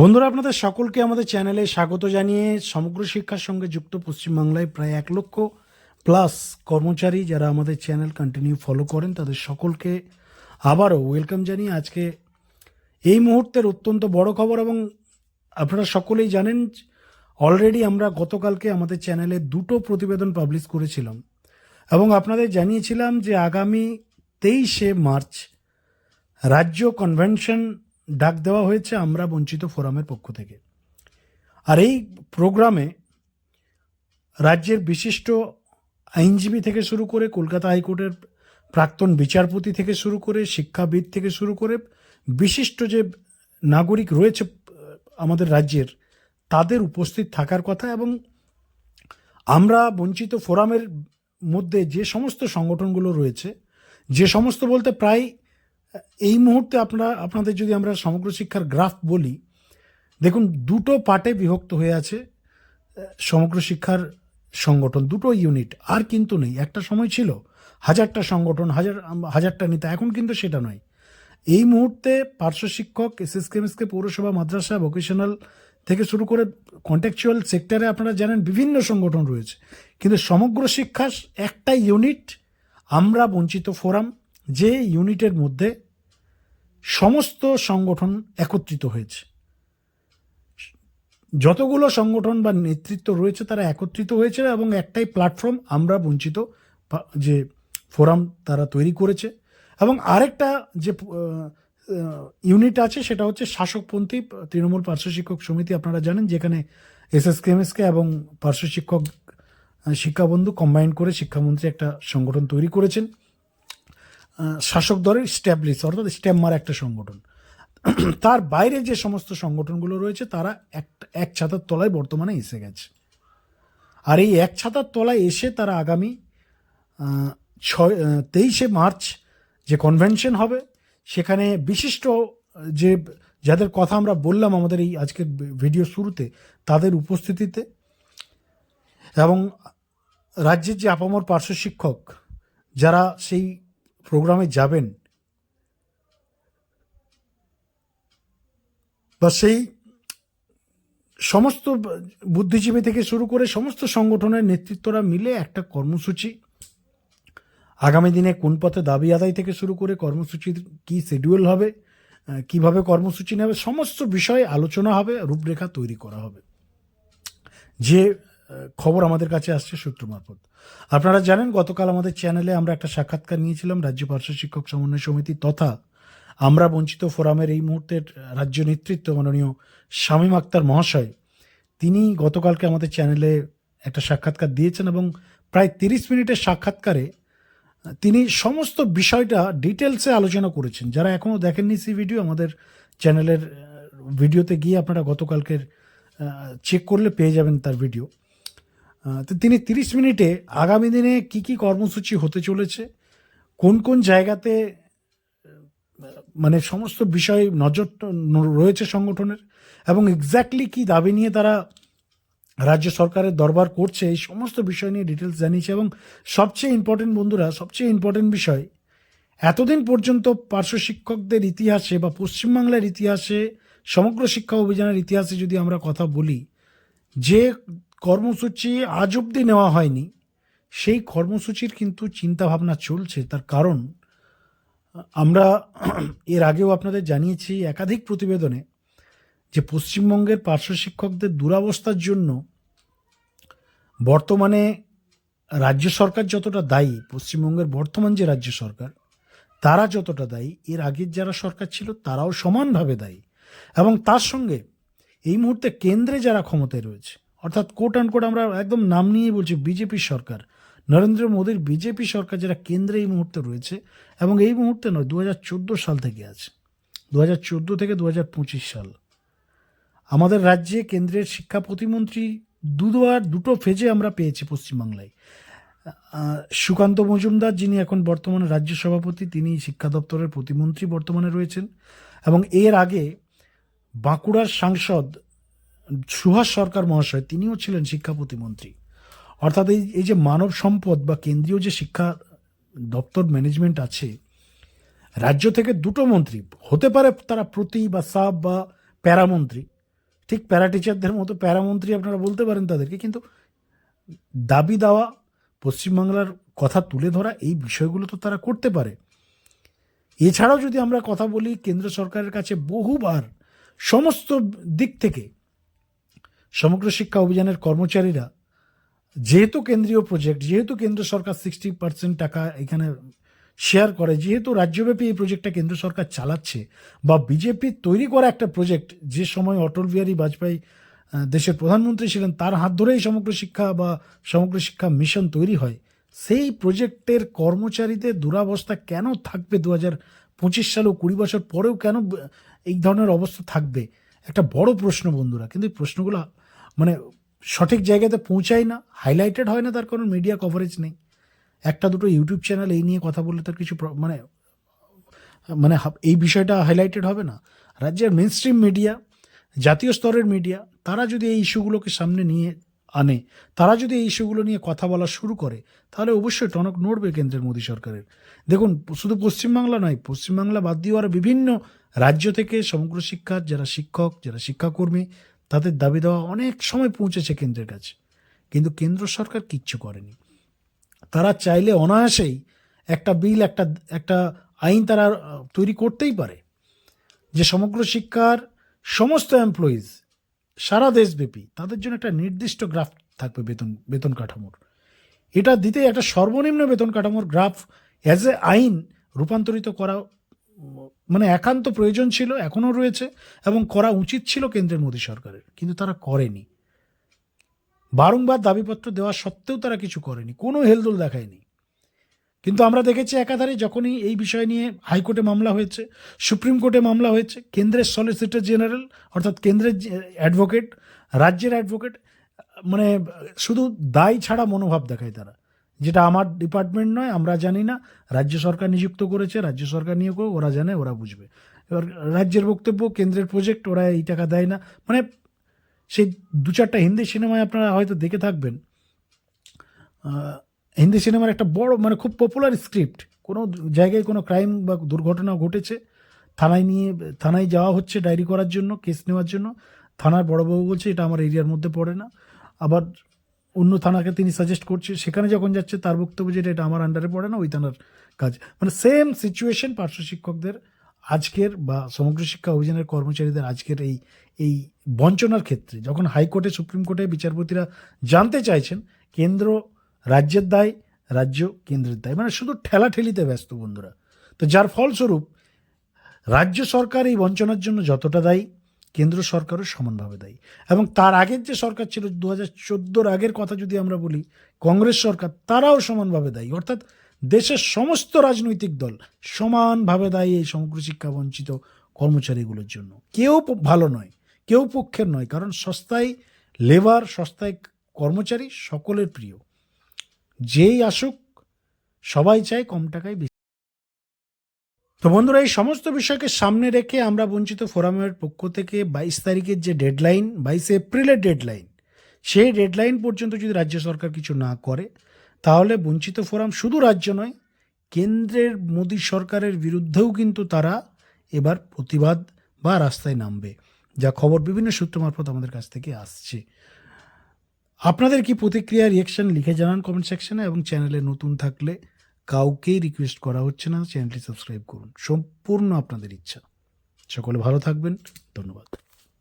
বন্ধুরা, আপনাদের সকলকে আমাদের চ্যানেলে স্বাগত জানিয়ে সমগ্র শিক্ষার সঙ্গে যুক্ত পশ্চিমবাংলায় প্রায় এক লক্ষ প্লাস কর্মচারী যারা আমাদের চ্যানেল কন্টিনিউ ফলো করেন, তাদের সকলকে আবারও ওয়েলকাম জানিয়ে আজকে এই মুহূর্তের অত্যন্ত বড় খবর এবং আপনারা সকলেই জানেন অলরেডি আমরা গতকালকে আমাদের চ্যানেলে দুটো প্রতিবেদন পাবলিশ করেছিলাম। এবং আপনাদের জানিয়েছিলাম যে আগামী তেইশে মার্চ রাজ্য কনভেনশন ডাক দেওয়া হয়েছে আমরা বঞ্চিত ফোরামের পক্ষ থেকে। আর এই প্রোগ্রামে রাজ্যের বিশিষ্ট আইনজীবী থেকে শুরু করে কলকাতা হাইকোর্টের প্রাক্তন বিচারপতি থেকে শুরু করে শিক্ষাবিদ থেকে শুরু করে বিশিষ্ট যে নাগরিক রয়েছে আমাদের রাজ্যের, তাদের উপস্থিত থাকার কথা এবং আমরা বঞ্চিত ফোরামের মধ্যে যে সমস্ত সংগঠনগুলো রয়েছে, যে সমস্ত বলতে প্রায় এই মুহূর্তে আপনারা, আপনাদের যদি আমরা সমগ্র শিক্ষার গ্রাফ বলি, দেখুন, দুটো পার্টে বিভক্ত হয়ে আছে সমগ্র শিক্ষার সংগঠন, দুটো ইউনিট, আর কিন্তু নেই। একটা সময় ছিল, হাজারটা সংগঠন, হাজার, হাজারটা নেতা, এখন কিন্তু সেটা নয়। এই মুহূর্তে পার্শ্ব শিক্ষক এস এস কেমএসকে পৌরসভা, মাদ্রাসা ভোকেশনাল থেকে শুরু করে কন্ট্যাকচুয়াল সেক্টরে আপনারা জানেন বিভিন্ন সংগঠন রয়েছে। কিন্তু সমগ্র শিক্ষা, একটা ইউনিট, আমরা বঞ্চিত ফোরাম, যে ইউনিটের মধ্যে সমস্ত সংগঠন একত্রিত হয়েছে। যতগুলো সংগঠন বা নেতৃত্ব রয়েছে তারা একত্রিত হয়েছে এবং একটাই প্ল্যাটফর্ম আমরা বঞ্চিত যে ফোরাম তারা তৈরি করেছে এবং আরেকটা যে ইউনিট আছে সেটা হচ্ছে শাসকপন্থী তৃণমূল পার্শ্ব শিক্ষক সমিতি, আপনারা জানেন, যেখানে এস এস কেমএসকে এবং পার্শ্ব শিক্ষক শিক্ষাবন্ধু কম্বাইন করে শিক্ষামন্ত্রী একটা সংগঠন তৈরি করেছেন। শাসক দলের স্ট্যাবলিশ অর্থাৎ স্ট্যাম্মার একটা সংগঠন। তার বাইরে যে সমস্ত সংগঠনগুলো রয়েছে, তারা এক এক ছাতার তলায় বর্তমানে এসে গেছে। আর এই এক ছাতার তলায় এসে তারা আগামী ছয় তেইশে মার্চ যে কনভেনশন হবে, সেখানে বিশিষ্ট যে, যাদের কথা আমরা বললাম আমাদের এই আজকের ভিডিও শুরুতে, তাদের উপস্থিতিতে এবং রাজ্যের যে আপামর পার্শ্ব শিক্ষক, যারা সেই প্রোগ্রামে যাবেন। বা সেই সমস্ত বুদ্ধিজীবী থেকে শুরু করে সমস্ত সংগঠনের নেতৃত্বরা মিলে একটা কর্মসূচি। আগামী দিনে কোন পথে দাবি আদায় থেকে শুরু করে কর্মসূচির কি শিডিউল হবে কীভাবে কর্মসূচি নেবে, সমস্ত বিষয়ে আলোচনা হবে, রূপরেখা তৈরি করা হবে। যে খবর আমাদের কাছে আসছে সূত্র মারফত। আপনারা জানেন, গতকাল আমাদের চ্যানেলে আমরা একটা সাক্ষাৎকার নিয়েছিলাম রাজ্য পার্শ্ব শিক্ষক সমন্বয় সমিতি তথা আমরা বঞ্চিত ফোরামের এই মুহূর্তের রাজ্য নেতৃত্ব মাননীয় শামীম আক্তার মহাশয়। তিনি গতকালকে আমাদের চ্যানেলে একটা সাক্ষাৎকার দিয়েছেন এবং প্রায় তিরিশ মিনিটের সাক্ষাৎকারে তিনি সমস্ত বিষয়টা ডিটেলসে আলোচনা করেছেন। যারা এখনও দেখেননি সেই ভিডিও আমাদের চ্যানেলের ভিডিওতে গিয়ে আপনারা গতকালকের চেক করলে পেয়ে যাবেন তার ভিডিও। তো তিনি তিরিশ মিনিটে আগামী দিনে কি কি কর্মসূচি হতে চলেছে? কোন কোন জায়গাতে মানে সমস্ত বিষয় নজর রয়েছে সংগঠনের? এবং এক্স্যাক্টলি কি দাবি নিয়ে তারা রাজ্য সরকারের দরবার করছে? এই সমস্ত বিষয় নিয়ে ডিটেলস জানিয়েছে। এবং সবচেয়ে ইম্পর্টেন্ট বন্ধুরা, সবচেয়ে ইম্পর্টেন্ট বিষয়, এতদিন পর্যন্ত পার্শ্ব শিক্ষকদের ইতিহাসে বা পশ্চিমবাংলার ইতিহাসে, সমগ্র শিক্ষা অভিযানের ইতিহাসে যদি আমরা কথা বলি, যে কর্মসূচি আজ অবধি নেওয়া হয়নি। সেই কর্মসূচির কিন্তু চিন্তাভাবনা চলছে, তার কারণ, আমরা এর আগেও আপনাদের জানিয়েছি একাধিক প্রতিবেদনে যে পশ্চিমবঙ্গের পার্শ্ব শিক্ষকদের দুরাবস্থার জন্য বর্তমানে রাজ্য সরকার যতটা দায়ী, পশ্চিমবঙ্গের বর্তমান যে রাজ্য সরকার, তারা যতটা দায়ী, এর আগের যারা সরকার ছিল তারাও সমানভাবে দায়ী। এবং তার সঙ্গে এই মুহূর্তে কেন্দ্রে যারা ক্ষমতায় রয়েছে অর্থাৎ কোট অ্যান্ড কোট আমরা একদম নাম নিয়ে বলছি বিজেপি সরকার। নরেন্দ্র মোদীর বিজেপি সরকার যারা কেন্দ্রে এই মুহূর্তে রয়েছে এবং এই মুহূর্তে নয় দু সাল থেকে আছে। দু হাজার চোদ্দ থেকে দুহাজার পঁচিশ সাল। আমাদের রাজ্যে কেন্দ্রের শিক্ষা প্রতিমন্ত্রী দুবার দুটো ফেজে আমরা পেয়েছি পশ্চিমবাংলায়। সুকান্ত মজুমদার যিনি এখন বর্তমানে রাজ্য সভাপতি, তিনি শিক্ষা দপ্তরের প্রতিমন্ত্রী বর্তমানে রয়েছেন এবং এর আগে বাঁকুড়ার সাংসদ সুভাষ সরকার মহাশয়, তিনিও ছিলেন শিক্ষা প্রতিমন্ত্রী। অর্থাৎ এই এই যে মানব সম্পদ বা কেন্দ্রীয় যে শিক্ষা দপ্তর ম্যানেজমেন্ট আছে, রাজ্য থেকে দুটো মন্ত্রী, হতে পারে তারা প্রতি বা সাব বা প্যারামন্ত্রী, ঠিক প্যারা টিচারদের মতো প্যারামন্ত্রী আপনারা বলতে পারেন তাদেরকে, কিন্তু দাবি দেওয়া, পশ্চিমবাংলার কথা তুলে ধরা, এই বিষয়গুলো তো তারা করতে পারে। এছাড়াও যদি আমরা কথা বলি, কেন্দ্র সরকারের কাছে বহুবার সমস্ত দিক থেকে সমগ্র শিক্ষা অভিযানের কর্মচারীরা, যেহেতু কেন্দ্রীয় প্রজেক্ট যেহেতু কেন্দ্র সরকার সিক্সটি পার্সেন্ট টাকা এখানে শেয়ার করে, যেহেতু রাজ্যব্যাপী এই প্রজেক্টটা কেন্দ্র সরকার চালাচ্ছে বা বিজেপির তৈরি করা একটা প্রজেক্ট যে সময় অটল বিহারী বাজপেয়ী দেশের প্রধানমন্ত্রী ছিলেন, তার হাত ধরেই সমগ্র শিক্ষা বা সমগ্র শিক্ষা মিশন তৈরি হয়, সেই প্রজেক্টের কর্মচারীদের দুরাবস্থা কেন থাকবে দু হাজার পঁচিশ সালে ও কুড়ি বছর পরেও কেন, এই ধরনের অবস্থা থাকবে? একটা বড় প্রশ্ন বন্ধুরা, কিন্তু এই প্রশ্নগুলো মানে সঠিক জায়গাতে পৌঁছায় না হাইলাইটেড হয় না, তার কোনো মিডিয়া কভারেজ নেই। একটা দুটো ইউটিউব চ্যানেল এই নিয়ে কথা বললে তার কিছু মানে মানে এই বিষয়টা হাইলাইটেড হবে না। রাজ্যের মেন স্ট্রিম মিডিয়া জাতীয় স্তরের মিডিয়া তারা যদি এই ইস্যুগুলোকে সামনে নিয়ে আনে, তারা যদি এই ইস্যুগুলো নিয়ে কথা বলা শুরু করে, তাহলে অবশ্যই টনক নড়বে কেন্দ্রের মোদী সরকারের। দেখুন, শুধু পশ্চিমবাংলা নয়, পশ্চিমবাংলা বাদ দিয়ে আরও বিভিন্ন রাজ্য থেকে সমগ্র শিক্ষার, যারা শিক্ষক, যারা শিক্ষাকর্মী তাদের দাবি দেওয়া অনেক সময় পৌঁছেছে কেন্দ্রের কাছে। কিন্তু কেন্দ্র সরকার কিচ্ছু করেনি। তারা চাইলে অনায়াসেই একটা বিল, একটা একটা আইন তারা তৈরি করতেই পারে। যে সমগ্র শিক্ষার সমস্ত এমপ্লয়িজ সারা দেশব্যাপী, তাদের জন্য একটা নির্দিষ্ট গ্রাফ থাকবে বেতন বেতন কাঠামোর। এটা দিতে একটা সর্বনিম্ন বেতন কাঠামোর গ্রাফ অ্যাজ এ আইন রূপান্তরিত করা মানে একান্ত প্রয়োজন ছিল, এখনও রয়েছে, এবং করা উচিত ছিল কেন্দ্রের মোদী সরকারের, কিন্তু তারা করেনি। বারংবার দাবিপত্র দেওয়া সত্ত্বেও তারা কিছু করেনি, কোনো হেলদোল দেখায়নি। কিন্তু আমরা দেখেছি একাধারে যখনই এই বিষয় নিয়ে হাইকোর্টে মামলা হয়েছে, সুপ্রিম কোর্টে মামলা হয়েছে, কেন্দ্রের সলিসিটর জেনারেল অর্থাৎ কেন্দ্রের অ্যাডভোকেট রাজ্যের অ্যাডভোকেট মানে শুধু দায় ছাড়া মনোভাব দেখায় তারা। যেটা আমার ডিপার্টমেন্ট নয়, আমরা জানি না। রাজ্য সরকার নিযুক্ত করেছে, রাজ্য সরকার নিয়োগ ওরা জানে, ওরা বুঝবে। এবার রাজ্যের বক্তব্য, কেন্দ্রের প্রজেক্ট ওরা এই টাকা দেয় না। মানে সেই দু চারটা হিন্দি সিনেমায় আপনারা হয়তো দেখে থাকবেন। হিন্দি সিনেমার একটা বড় মানে খুব পপুলার স্ক্রিপ্ট কোনো জায়গায় কোনো ক্রাইম বা দুর্ঘটনা ঘটেছে, থানায় নিয়ে, থানায় যাওয়া হচ্ছে ডায়েরি করার জন্য কেস নেওয়ার জন্য। থানার বড়বাবু বলছে, এটা আমার এরিয়ার মধ্যে পড়ে না। আবার অন্য থানাকে তিনি সাজেস্ট করছে, সেখানে যখন যাচ্ছে তার বক্তব্য যেটা, এটা আমার আন্ডারে পড়ে না, ওই থানার কাজ। মানে সেম সিচুয়েশন পার্শ্ব শিক্ষকদের আজকের বা সমগ্র শিক্ষা অভিযানের কর্মচারীদের আজকের এই এই বঞ্চনার ক্ষেত্রে। যখন হাইকোর্টে, সুপ্রিম কোর্টে বিচারপতিরা জানতে চাইছেন, কেন্দ্র রাজ্যের দায়, রাজ্য কেন্দ্রের দায়। মানে শুধু ঠেলাঠেলিতে ব্যস্ত বন্ধুরা। তো যার ফলস্বরূপ রাজ্য সরকার এই বঞ্চনার জন্য যতটা দায়ী কেন্দ্র সরকারও সমানভাবে দায়ী। এবং তার আগের যে সরকার ছিল, দু হাজার আগের কথা যদি আমরা বলি, কংগ্রেস সরকার তারাও সমানভাবে দায়ী। অর্থাৎ দেশের সমস্ত রাজনৈতিক দল সমানভাবে দায়ী এই সমগ্র শিক্ষা বঞ্চিত কর্মচারীগুলোর জন্য। কেউ ভালো নয়, কেউ পক্ষের নয়, কারণ সস্তায় লেবার, সস্তায় কর্মচারী সকলের প্রিয়। যেই আসুক, সবাই চায় কম টাকায় তো বন্ধুরা, এই সমস্ত বিষয়কে সামনে রেখে আমরা বঞ্চিত ফোরামের পক্ষ থেকে বাইশ তারিখের যে ডেডলাইন, বাইশে এপ্রিলের ডেডলাইন, সেই ডেডলাইন পর্যন্ত যদি রাজ্য সরকার কিছু না করে, তাহলে বঞ্চিত ফোরাম শুধু রাজ্য নয়, কেন্দ্রের মোদী সরকারের বিরুদ্ধেও কিন্তু তারা এবার প্রতিবাদ বা রাস্তায় নামবে, যা খবর বিভিন্ন সূত্র মারফত আমাদের কাছ থেকে আসছে। আপনাদের কি প্রতিক্রিয়া রিয়েকশন লিখে জানান কমেন্ট সেকশনে এবং চ্যানেলে নতুন থাকলে কাউকেই রিকোয়েস্ট করা হচ্ছে না। চ্যানেলটি সাবস্ক্রাইব করুন। সম্পূর্ণ আপনাদের ইচ্ছা। সকলে ভালো থাকবেন। ধন্যবাদ।